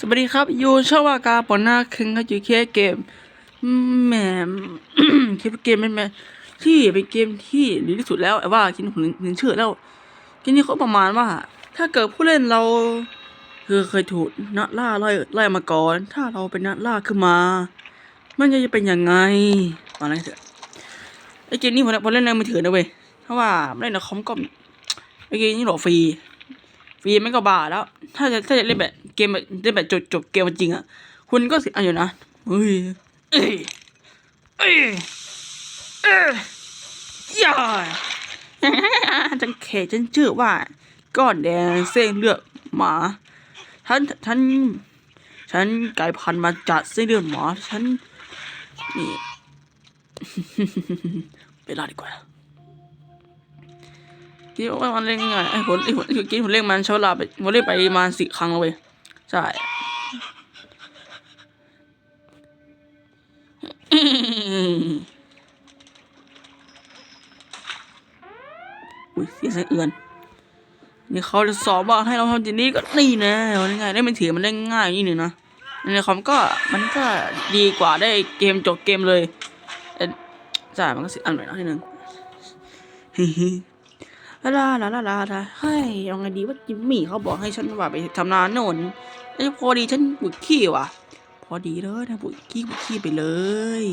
สวัสดีครับ อยู่ช่องวากาปอนหน้าคึงก็อยู่แค่เกมแหมคิดว่าเกมเป็นแหมที่เป็นเกมที่ดีที่สุดแล้วไอ้ว่าคิดถึงถึงชื่อแล้วเกมนี้เขาประมาณว่า ถ้าเกิดผู้เล่นเรา คือเคยถูกนักล่าไล่ไล่มาก่อน ถ้าเราเป็นนักล่าขึ้นมา มันจะเป็นยังไงอะไรเถอะไอ้เกมนี้ผมผมเล่นในมือถือนะเว้ยเพราะว่าเล่นในคอมก็ไอ้เกมนี้โหลดฟรีฟรีไม่ก็บาทแล้ว ถ้าจะถ้าจะเล่นแบบ เกมแบบเล่นแบบจบจบเกมจริงอะ คุณก็เสิอันอยู่นะเฮ้ยเอ้ยเอ้ยเอ้ยย่าจังเขจันชื่อว่า ก้อนแดงเส้นเลือดหมาฉันฉันฉันกลายพันธุ์มาจากเส้นเลือดหมาฉันนี่ไปลาดีกว่าคิดว่ามันเล่นง่ายไอ้ผลไอ้ผลกินผลเล่นมันใช้เวลาไปผมเล่นไปมาสี่ครั้งแล้วเว้ย ใช่อุ้ยเสียงสะเอือนนี่เขาจะสอบว่าให้เราทำอย่างนี้ก็นี่นะมันง่ายได้มันถือมันได้ง่ายนี่หนึ่งนะในคอมก็มันก็ดีกว่าได้เกมจบเกมเลยเอ่อใช่มันก็สิอันหน่อยนะนิดนึงฮิ ลาลาลาลาลาลาเฮ้ยยังไงดีว่าจิมมี่เขาบอกให้ฉันว่าไปทำนาโน่นไอ้พอดีฉันปวดขี้ว่ะ พอดีเลยนะปวดขี้ปวดขี้ไปเลย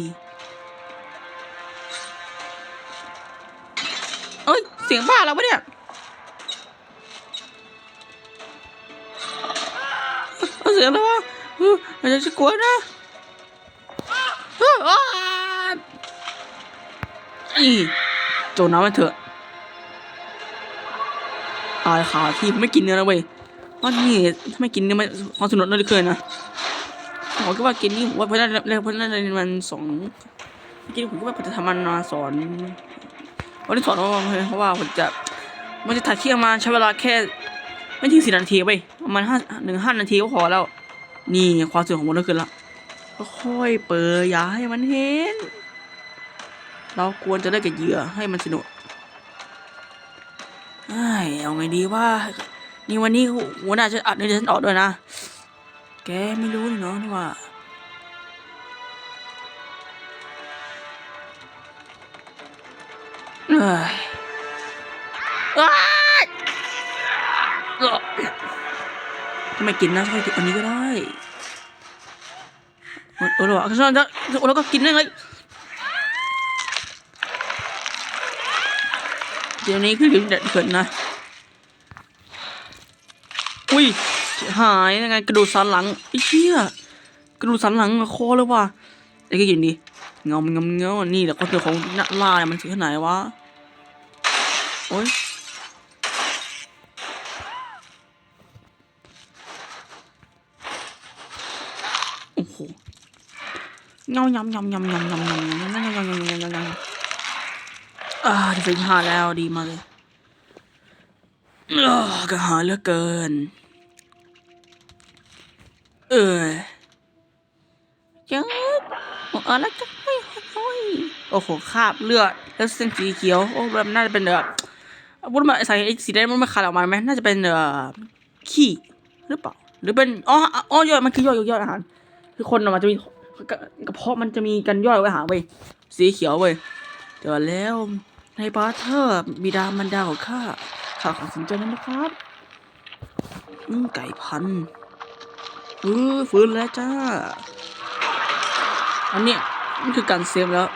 เอ้ยเสียงบ้าแล้วปะเนี่ยเสียงอะไรวะอาจจะกลัวนะอีโจน้ำมันเถอะ ตายขาที่ไม่กินเนื้อนะเว้ยเพราะนี่ถ้าไม่กินเนื้อมันความสนุกน่าจะเกินนะผมก็ว่ากินนี่ผมว่าเพราะนั่นเพราะนั่นมันสองกินผมก็ว่าผมจะทำมันมาสอนวันนี้สอนว่าเพราะว่าผมจะมันจะถ่ายคลิปอมาใช้เวลาแค่ ไม่ถึงสี่นาทีเว้ยประมาณห้าหนึ่งห้านาทีก็พอแล้ว นี่ความสนุกของมันก็ขึ้นละค่อยเปิดอย่าให้มันเห็น เราควรจะเล่นกับเหยื่อให้มันสนุก เอ้เอาไงดีว่า นี่วันนี้หัวหน้าจะอัดเงินฉันออกด้วยนะ แกไม่รู้เลยเนาะนี่ว่าเอ้ยอ้ายทำไมกินนะทำไมกินอันนี้ก็ได้โอ้โหแล้วก็ฉันจะแล้วก็กินได้ไง เดี๋ยวนี้คือเด็ดเกินนะ อุ้ยหายยังไงกระดูกสันหลังไอ้เชี่ยกระดูกสันหลังคอเลยว่ะไอ้ก็ยินดีเงาเงาเงานี่แหละก็คือของนักล่าเนี่ยมันถึงขนาดไหนวะโอ้ยโอ้โหเงายำยำยำยำยำยำยำยำยำยำยำยำยำยำยำ อ่าดีเป็นหาแล้วดีมากเลยกระหาเหลือเกิน เออจังหัวแล้วจะไม่ห้ยโอ้โหคาบเลือดแล้วเส้นสีเขียว โอ้แบบน่าจะเป็นแบบวุ้นมาใส่ไอ้สีแดงมันม่ขาดออกมาไหมน่าจะเป็นเอ่อขี้หรือเปล่า หรือเป็น อ๋อ อ๋อย่อย มันคือย่อยย่อยอาหาร คือคนออกมาจะมีกระเพาะมันจะมีกันย่อยอาหารเว้ย สีเขียวเว้ยเดี๋ยวแล้ว ในบาร์เทอร์บิดามารดาของข้าข่าของสนใจนั้นนะครับอืมไก่พันธุ์เอฟื้นแล้วจ้า อันเนี้ยนี่คือการเซฟแล้ว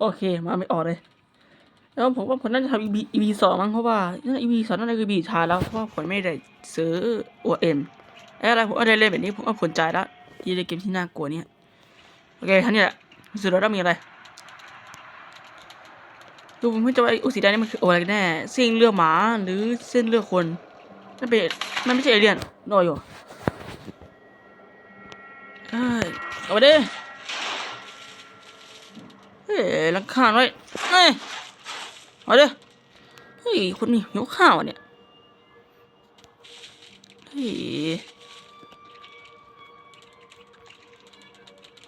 โอเคมาไม่ออกเลยแล้วผมว่าผมน่าจะทำ EP EP สองมั้งเพราะว่า EP สองน่าจะคือบีชาแล้วเพราะว่าผมไม่ได้ซื้อ OM ไอ้ อะไรผมก็ได้เล่นแบบนี้ผมก็ผลใจแล้วที่เล่นเกมที่น่ากลัวเนี่ยโอเคท่านี่แหละสุดแล้วมีอะไรดูผมไม่จะว่าไอ้อุสีแดงนี่มันคืออะไรกันแน่เส้นเลือดหมาหรือเส้นเลือดคนนั่นเป็นมันไม่ใช่เอเลี่ยนรอยอยู่เอ้ยเอาไปดิเฮ้ยลังคาไว้เฮ้ยเอาดิเฮ้ยคนนี้หิวข้าวอะเนี่ยเฮ้ย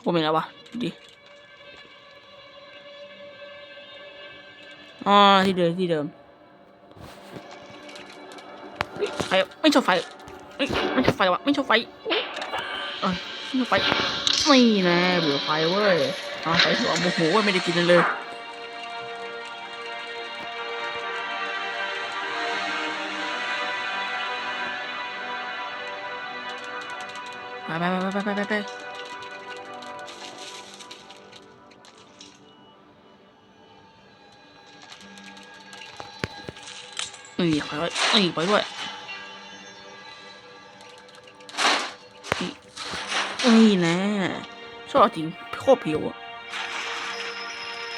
ผมเป็นอะไรวะดิอ๋อที่เดิมที่เดิมไฟไม่ชอบไฟไม่ชอบไฟวะไม่ชอบไฟเอ้ยไม่ชอบไฟไม่นะเบื่อไฟเว้ยเอาไฟหัวโมโหว้ไม่ได้กินเลยไปไปไปไปไปไป นี่ไปด้วยนี่ไปด้วยนี่นี่แน่ชอบจริงโคตรผิวอะ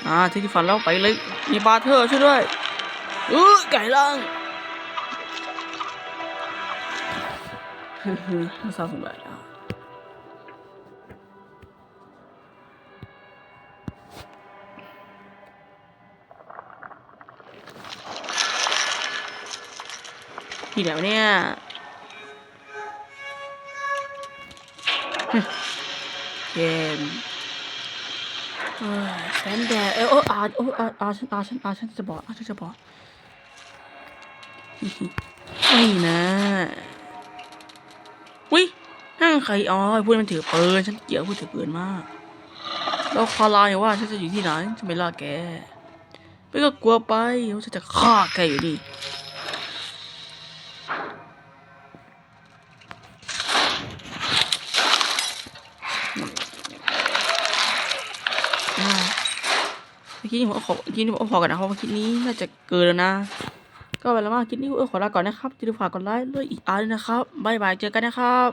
อ่าที่ที่ฟันแล้วไปเลยมีบาเทอร์ช่วยด้วยเออไก่ล่างฮึฮึไม่ทราสมบัติอะ ที่ไหนวเนี่ยเกมอ้ยแสนแดดเออเอออาเอออาอาฉันอาฉันอาฉันจะบอกอาฉันจะบอกไม่นะวิห้างใครอ๋อไอ้พูดมันถือปืนฉันเกลียดพูดถือปืนมากแล้วคาราอย่างว่าฉันจะอยู่ที่ไหนจะไม่ล่าแกไม่ก็กลัวไปว่าฉันจะฆ่าแกอยู่ดี เมื่อกี้นี่ผมเอาขอเมื่อกี้นี่ผมเอาพอกันนะเพราะคลิปนี้น่าจะเกินแล้วนะ ก็ไปแล้วมากคลิปนี้ผมขอลาก่อนนะครับอย่าลืมฝากกดไลค์ด้วยอีกอาร์ดนะครับบ๊ายบายเจอกันนะครับ